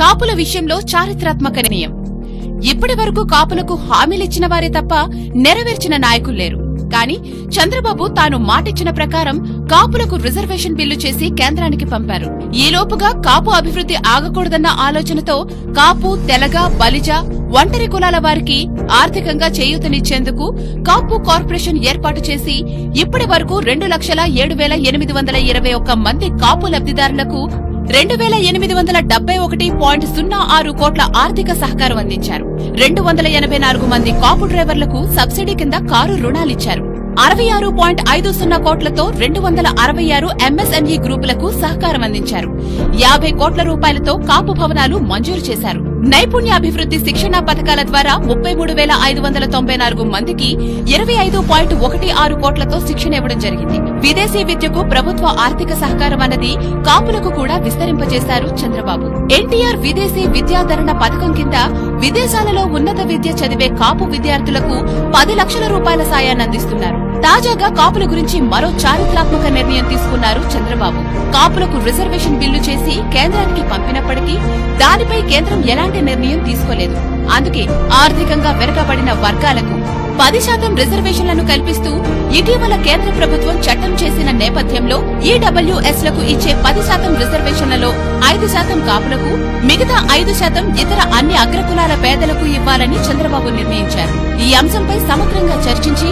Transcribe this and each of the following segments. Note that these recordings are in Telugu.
కాపుల విషయంలో చారిత్రాత్మక నిర్ణయం. ఇప్పటి వరకు కాపులకు హామీలిచ్చిన వారే తప్ప నెరవేర్చిన నాయకులు లేరు. కానీ చంద్రబాబు తాను మాటిచ్చిన ప్రకారం కాపులకు రిజర్వేషన్ బిల్లు చేసి కేంద్రానికి పంపారు. ఈలోపుగా కాపు అభివృద్ధి ఆగకూడదన్న ఆలోచనతో కాపు తెలగ బలిజ ఒంటరి కులాల వారికి ఆర్థికంగా చేయూతనిచ్చేందుకు కాపు కార్పొరేషన్ ఏర్పాటు చేసి ఇప్పటి వరకు రెండు లక్షల ఏడు వేల ఎనిమిది వందల ఇరవై ఒక్క మంది కాపు లబ్దిదారులకు రెండు వేల ఎనిమిది వందల డెబ్బై ఒకటి పాయింట్ సున్నా ఆరు కోట్ల ఆర్థిక సహకారం అందించారు. రెండు వందల ఎనభై నాలుగు మంది కాపు డ్రైవర్లకు సబ్సిడీ కింద కారు రుణాలిచ్చారు. అరవై ఆరు పాయింట్ ఐదు సున్నా కోట్లతో రెండు వందల అరవై ఆరు ఎంఎస్ఎంఈ గ్రూపులకు సహకారం అందించారు. యాభై కోట్ల రూపాయలతో కాపు భవనాలు మంజూరు చేశారు. నైపుణ్యాభివృద్ధి శిక్షణా పథకాల ద్వారా ముప్పై మూడు వేల ఐదు వందల తొంభై నాలుగు మందికి ఇరవై ఐదు పాయింట్ ఒకటి ఆరు కోట్లతో శిక్షణ ఇవ్వడం జరిగింది. విదేశీ విద్యకు ప్రభుత్వ ఆర్థిక సహకారం అన్నది కాపులకు కూడా విస్తరింపజేశారు చంద్రబాబు. ఎన్టీఆర్ విదేశీ విద్యాధరణ పథకం కింద విదేశాలలో ఉన్నత విద్య చదివే కాపు విద్యార్థులకు పది లక్షల రూపాయల సాయాన్ని అందిస్తున్నారు. తాజాగా కాపుల గురించి మరో చారిత్రాత్మక నిర్ణయం తీసుకున్నారు చంద్రబాబు. కాపులకు రిజర్వేషన్ బిల్లు చేసి కేంద్రానికి పంపినప్పటికీ దానిపై కేంద్రం ఎలాంటి నిర్ణయం తీసుకోలేదు. అందుకే ఆర్థికంగా వెనుకబడిన వర్గాలకు పది శాతం రిజర్వేషన్లను కల్పిస్తూ ఇటీవల కేంద్ర ప్రభుత్వం చట్టం చేసిన నేపథ్యంలో ఈడబ్ల్యూఎస్లకు ఇచ్చే పది శాతం రిజర్వేషన్లలో ఐదు శాతం కాపులకు మిగతా ఐదు శాతం ఇతర అన్ని అగ్రకులాల పేదలకు ఇవ్వాలని చంద్రబాబు నిర్ణయించారు. ఈ అంశంపై సమగ్రంగా చర్చించి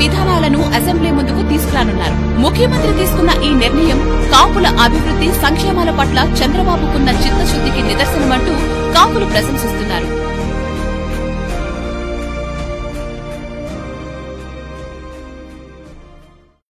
విధానాలను అసెంబ్లీ ముందుకు తీసుకురానున్నారు. ముఖ్యమంత్రి తీసుకున్న ఈ నిర్ణయం కాపుల అభివృద్ధి సంక్షేమాల పట్ల చంద్రబాబుకున్న చిత్తశుద్ధికి నిదర్శనమంటూ కాపులు ప్రశంసిస్తున్నారు.